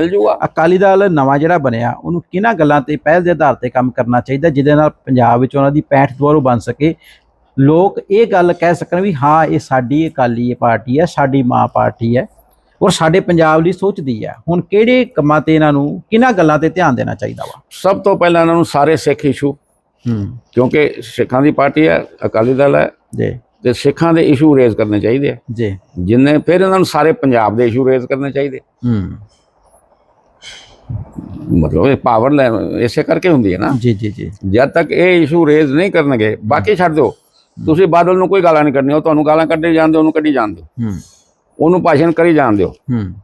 ਮਿਲ ਜੂਗਾ। ਅਕਾਲੀ ਦਲ ਨਵਾਂ ਜਿਹੜਾ ਬਣਿਆ ਉਹਨੂੰ ਕਿਹਨਾਂ ਗੱਲਾਂ ਤੇ ਪਹਿਲ ਦੇ ਆਧਾਰ ਤੇ ਕੰਮ ਕਰਨਾ ਚਾਹੀਦਾ ਜਿਹਦੇ ਨਾਲ ਪੰਜਾਬ ਵਿੱਚ ਉਹਨਾਂ ਦੀ 65 ਦੁਆਰੋਂ ਬਣ ਸਕੇ? ਲੋਕ ਇਹ ਗੱਲ ਕਹਿ ਸਕਣ ਵੀ ਹਾਂ ਇਹ ਸਾਡੀ ਅਕਾਲੀ ਪਾਰਟੀ ਹੈ ਸਾਡੀ ਮਾਂ ਪਾਰਟੀ ਹੈ ਔਰ ਸਾਡੇ ਪੰਜਾਬ ਲਈ ਸੋਚਦੀ ਹੈ। ਹੁਣ ਕਿਹੜੇ ਕੰਮਾਂ ਤੇ ਇਹਨਾਂ ਨੂੰ ਕਿਹਨਾਂ ਗੱਲਾਂ ਤੇ ਧਿਆਨ ਦੇਣਾ ਚਾਹੀਦਾ ਵਾ? ਸਭ ਤੋਂ ਪਹਿਲਾਂ ਇਹਨਾਂ ਨੂੰ ਸਾਰੇ ਸਿੱਖ ਇਸ਼ੂ। ਹੂੰ। ਕਿਉਂਕਿ ਸਿੱਖਾਂ ਦੀ ਪਾਰਟੀ ਹੈ ਅਕਾਲੀ ਦਲ ਹੈ। ਜੀ। ਤੇ ਸਿੱਖਾਂ ਦੇ ਇਸ਼ੂ ਰੇਜ਼ ਕਰਨੇ ਚਾਹੀਦੇ ਆ। ਜੀ। ਜਿੰਨੇ ਫਿਰ ਇਹਨਾਂ ਨੂੰ ਸਾਰੇ ਪੰਜਾਬ ਦੇ ਇਸ਼ੂ ਰੇਜ਼ ਕਰਨੇ ਚਾਹੀਦੇ ਹੂੰ। ਮਤਲਬ ਇਹ ਪਾਵਰ ਲੈ ਇਸੇ ਕਰਕੇ ਹੁੰਦੀ ਹੈ ਨਾ। ਜੀ ਜੀ ਜੀ। ਜਦ ਤੱਕ ਇਹ ਇਸ਼ੂ ਰੇਜ਼ ਨਹੀਂ ਕਰਨਗੇ ਬਾਕੀ ਛੱਡ ਦਿਓ। ਤੁਸੀਂ ਬਾਦਲ ਨੂੰ ਕੋਈ ਗਾਲਾਂ ਨਹੀਂ ਕੱਢਣੀਆਂ ਉਹ ਤੁਹਾਨੂੰ ਗਾਲਾਂ ਕੱਢੀ ਜਾਂਦੇ ਉਹਨੂੰ ਕੱਢੀ ਜਾਂਦੇ ਹੂੰ। ਉਹਨੂੰ ਭਾਸ਼ਣ ਕਰੀ ਜਾਣ ਦਿਓ। ਹੂੰ।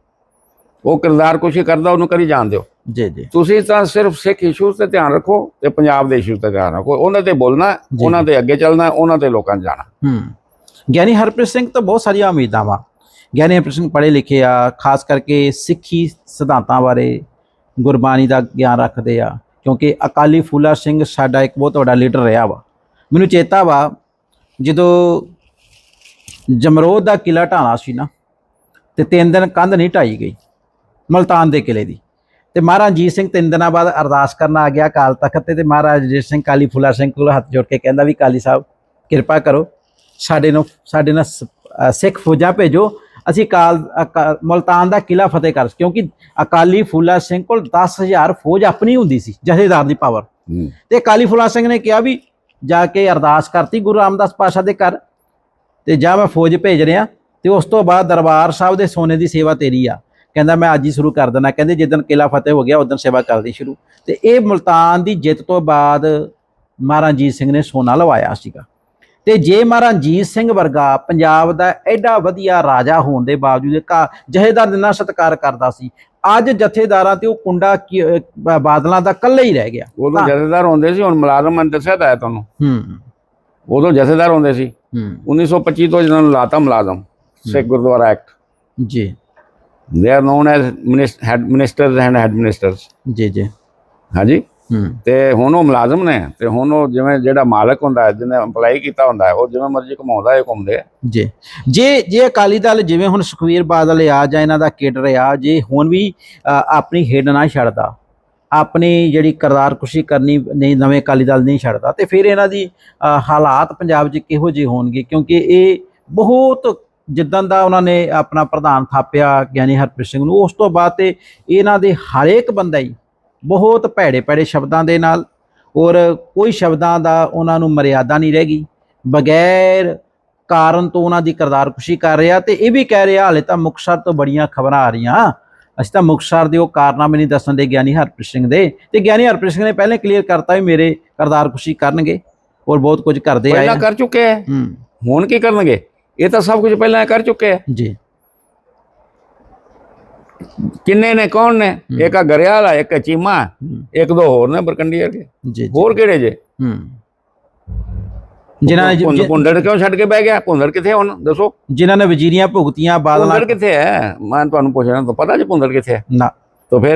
ਉਹ ਕਿਰਦਾਰ ਕੁਛ ਹੀ ਕਰਦਾ ਉਹਨੂੰ ਕਰੀ ਜਾਣ ਦਿਓ। ਜੀ ਜੀ। ਤੁਸੀਂ ਤਾਂ ਸਿਰਫ ਸਿੱਖ ਇਸ਼ੂਜ਼ ਤੇ ਧਿਆਨ ਰੱਖੋ ਤੇ ਪੰਜਾਬ ਦੇ ਇਸ਼ੂਜ਼ ਤੇ ਧਿਆਨ ਰੱਖੋ। ਉਹਨਾਂ ਤੇ ਬੋਲਣਾ। ਉਹਨਾਂ ਤੇ ਅੱਗੇ ਚੱਲਣਾ ਉਹਨਾਂ ਤੇ ਲੋਕਾਂ 'ਚ ਜਾਣਾ। ਹੂੰ। ਗਿਆਨੀ ਹਰਪ੍ਰੀਤ ਸਿੰਘ ਤੋਂ ਬਹੁਤ ਸਾਰੀਆਂ ਉਮੀਦਾਂ ਵਾ। ਗਿਆਨੀ ਹਰਪ੍ਰੀਤ ਸਿੰਘ ਪੜ੍ਹੇ ਲਿਖੇ ਆ ਖਾਸ ਕਰਕੇ ਸਿੱਖੀ ਸਿਧਾਂਤਾਂ ਬਾਰੇ ਗੁਰਬਾਣੀ ਦਾ ਗਿਆਨ ਰੱਖਦੇ ਆ, ਕਿਉਂਕਿ ਅਕਾਲੀ ਫੂਲਾ ਸਿੰਘ ਸਾਡਾ ਇੱਕ ਬਹੁਤ ਵੱਡਾ ਲੀਡਰ ਰਿਹਾ ਵਾ। ਮੈਨੂੰ ਚੇਤਾ ਵਾ, ਜਦੋਂ ਜਮਰੋਦ ਦਾ ਕਿਲਾ ਢਾਣਾ ਸੀ ਨਾ, ਤੇ ਤਿੰਨ ਦਿਨ ਕੰਧ ਨਹੀਂ ਢਾਈ ਗਈ, ਮਲਤਾਨ ਦੇ ਕਿਲੇ ਦੀ। ਤੇ ਮਹਾਰਾਜ ਰਣਜੀਤ ਸਿੰਘ ਤਿੰਨ ਦਿਨਾਂ ਬਾਅਦ ਅਰਦਾਸ ਕਰਨ ਆ ਗਿਆ ਅਕਾਲ ਤਖਤ ਤੇ ਤੇ ਮਹਾਰਾਜ ਰਣਜੀਤ ਸਿੰਘ ਕਾਲੀ ਫੁਲਾ ਸਿੰਘ ਕੋਲ ਹੱਥ ਜੋੜ ਕੇ ਕਹਿੰਦਾ ਵੀ ਕਾਲੀ ਸਾਹਿਬ, ਕਿਰਪਾ ਕਰੋ, ਸਾਡੇ ਨੂੰ, ਸਾਡੇ ਨਾਲ ਸਿੱਖ ਫੌਜਾਂ ਭੇਜੋ ਅਸੀਂ ਕਾਲ ਮੁਲਤਾਨ ਦਾ ਕਿਲਾ ਫਤਿਹ ਕਰ ਕਿਉਂਕਿ ਅਕਾਲੀ ਫੂਲਾ ਸਿੰਘ ਕੋਲ 10000 ਫੌਜ ਆਪਣੀ ਹੁੰਦੀ ਸੀ ਜਥੇਦਾਰ ਦੀ ਪਾਵਰ। ਤੇ ਅਕਾਲੀ ਫੂਲਾ ਸਿੰਘ ਨੇ ਕਿਹਾ ਵੀ ਜਾ ਕੇ ਅਰਦਾਸ ਕਰਤੀ ਗੁਰੂ ਰਾਮਦਾਸ ਪਾਸ਼ਾ ਦੇ ਘਰ ਤੇ ਜਾ ਮੈਂ ਫੌਜ ਭੇਜ ਰਿਹਾ ਤੇ ਉਸ ਤੋਂ ਬਾਅਦ ਦਰਬਾਰ ਸਾਹਿਬ ਦੇ ਸੋਨੇ ਦੀ ਸੇਵਾ ਤੇਰੀ ਆ। ਕਹਿੰਦਾ ਮੈਂ ਅੱਜ ਹੀ ਸ਼ੁਰੂ ਕਰ ਦੇਣਾ ਕਹਿੰਦੇ ਜਿੱਦਣ ਕਿਲਾ ਫਤਿਹ ਹੋ ਗਿਆ ਉਦੋਂ ਸੇਵਾ ਕਰਦੀ ਸ਼ੁਰੂ। ਤੇ ਇਹ ਮੁਲਤਾਨ ਦੀ ਜਿੱਤ ਤੋਂ ਬਾਅਦ ਮਹਾਰਾਜ ਰਣਜੀਤ ਸਿੰਘ ਨੇ ਸੋਨਾ ਲਵਾਇਆ ਸੀਗਾ। ਤੇ ਜੇ ਮਹਾਰਾਜ ਰਣਜੀਤ ਸਿੰਘ ਵਰਗਾ ਪੰਜਾਬ ਦਾ ਐਡਾ ਵਧੀਆ ਰਾਜਾ ਹੋਣ ਦੇ ਬਾਵਜੂਦ ਕਾ ਜਹੇਦਾਰ ਦੇ ਨਾਲ ਸਤਿਕਾਰ ਕਰਦਾ ਸੀ ਅੱਜ ਜਥੇਦਾਰਾਂ ਤੇ ਉਹ ਕੁੰਡਾ ਬਾਦਲਾਂ ਦਾ ਇਕੱਲੇ ਹੀ ਰਹਿ ਗਿਆ। ਉਦੋਂ। ਜਥੇਦਾਰ ਹੁੰਦੇ ਸੀ ਹੁਣ ਮੁਲਾਜ਼ਮ ਮੈਂ ਦੱਸਿਆ ਤਾਂ ਤੁਹਾਨੂੰ। ਹੂੰ। ਉਦੋਂ ਜਥੇਦਾਰ ਹੁੰਦੇ ਸੀ। ਹੂੰ। 1925 ਤੋਂ ਜਿਹਨਾਂ ਨੂੰ ਲਾਤਾ ਮੁਲਾਜ਼ਮ ਸਿੱਖ ਗੁਰਦੁਆਰਾ ਐਕਟ। ਜੀ। They are known as head ministers and head ministers ਜੀ ਜੀ। ਹਾਂਜੀ? ਤੇ ਹੁਣ ਉਹ ਮੁਲਾਜ਼ਮ ਨੇ ਤੇ ਹੁਣ ਉਹ ਜਿਵੇਂ ਜਿਹੜਾ ਮਾਲਕ ਹੁੰਦਾ ਹੈ ਜਿਹਨੇ ਅਪਲਾਈ ਕੀਤਾ ਹੁੰਦਾ ਹੈ ਉਹ ਜਿਵੇਂ ਮਰਜ਼ੀ ਘਮਾਉਂਦਾ ਹੈ ਘੁੰਮਦੇ। ਜੀ। ਜੇ ਜੇ ਅਕਾਲੀ ਦਲ ਜਿਵੇਂ ਹੁਣ ਸੁਖਵੀਰ ਬਾਦਲ ਆ ਜਾਂ ਇਹਨਾਂ ਦਾ ਕੇਡਰ ਆ ਜੇ ਹੁਣ ਵੀ ਆਪਣੀ ਹੇਡ ਨਾ ਛੱਡਦਾ ਆਪਣੀ ਜਿਹੜੀ ਕਰਤਾਰਕੁਸ਼ੀ ਕਰਨੀ ਨਹੀਂ ਨਵੇਂ ਅਕਾਲੀ ਦਲ ਨਹੀਂ ਛੱਡਦਾ ਤੇ ਫਿਰ ਇਹਨਾਂ ਦੀ ਹਾਲਾਤ ਪੰਜਾਬ 'ਚ ਕਿਹੋ ਜਿਹੇ ਹੋਣਗੇ? ਕਿਉਂਕਿ ਇਹ ਬਹੁਤ ਜਿੱਦਾਂ ਦਾ ਉਹਨਾਂ ਨੇ ਆਪਣਾ ਪ੍ਰਧਾਨ ਥਾਪਿਆ ਗਿਆਨੀ ਹਰਪ੍ਰੀਤ ਸਿੰਘ ਨੂੰ ਉਸ ਤੋਂ ਬਾਅਦ ਤੇ ਇਹਨਾਂ ਦੇ ਹਰੇਕ ਬੰਦਾ ਹੀ ਬਹੁਤ ਭੈੜੇ ਭੈੜੇ ਸ਼ਬਦਾਂ ਦੇ ਨਾਲ ਔਰ ਕੋਈ ਸ਼ਬਦਾਂ ਦਾ ਉਹਨਾਂ ਨੂੰ ਮਰਿਆਦਾ ਨਹੀਂ ਰਹਿ ਗਈ। ਬਗੈਰ ਕਾਰਨ ਤੋਂ ਉਹਨਾਂ ਦੀ ਕਰਤਾਰਕੁਸ਼ੀ ਕਰ ਰਿਹਾ ਤੇ ਇਹ ਵੀ ਕਹਿ ਰਿਹਾ ਹਾਲੇ ਤਾਂ ਮੁਕਤਸਰ ਤੋਂ ਬੜੀਆਂ ਖਬਰਾਂ ਆ ਰਹੀਆਂ। ਅਸੀਂ ਤਾਂ ਮੁਕਤਸਰ ਦੇ ਉਹ ਕਾਰਨਾਮੇ ਨਹੀਂ ਦੱਸਣ ਦੇ ਗਿਆਨੀ ਹਰਪ੍ਰੀਤ ਸਿੰਘ ਦੇ। ਤੇ ਗਿਆਨੀ ਹਰਪ੍ਰੀਤ ਸਿੰਘ ਨੇ ਪਹਿਲੇ ਕਲੀਅਰ ਕਰਤਾ ਵੀ ਮੇਰੇ ਕਰਤਾਰਕੁਸ਼ੀ ਕਰਨਗੇ ਔਰ ਬਹੁਤ ਕੁਝ ਕਰਦੇ ਆਏ ਪਹਿਲਾਂ। ਕਰ ਚੁੱਕੇ ਹੂੰ। ਹੁਣ ਕੀ ਕਰਨਗੇ? ਇਹ ਤਾਂ ਸਭ ਕੁਝ ਪਹਿਲਾਂ ਕਰ ਚੁੱਕੇ ਹੈ ਜੀ। ਕਿੰਨੇ ਨੇ ਕੌਣ ਨੇ? ਇੱਕ ਆ ਗਰਿਆਲ ਆ ਇੱਕ ਚੀਮਾ ਇੱਕ ਦੋ ਹੋਰ ਨੇ ਬਰਕੰਡੀ ਵਰਗੇ। ਹੋਰ ਕਿਹੜੇ ਜੇ? ਹੂੰ। ਜਿਨ੍ਹਾਂ ਨੇ ਭੁੰਦੜ ਕਿਉਂ ਛੱਡ ਕੇ ਬਹਿ ਗਿਆ? ਭੁੰਦੜ ਕਿੱਥੇ ਹੁਣ? ਦੱਸੋ। ਜਿਨ੍ਹਾਂ ਨੇ ਵਜ਼ੀਰੀਆਂ ਭੁਗਤੀਆਂ ਬਾਦਲਾਂ ਭੁੰਦੜ ਕਿੱਥੇ ਹੈ ਮੈਂ ਤੁਹਾਨੂੰ ਪੁੱਛਣਾ ਤਾਂ ਪਤਾ ਜੀ ਭੁੰਦੜ ਕਿੱਥੇ ਹੈ ਨਾ। ਤਾਂ ਫਿਰ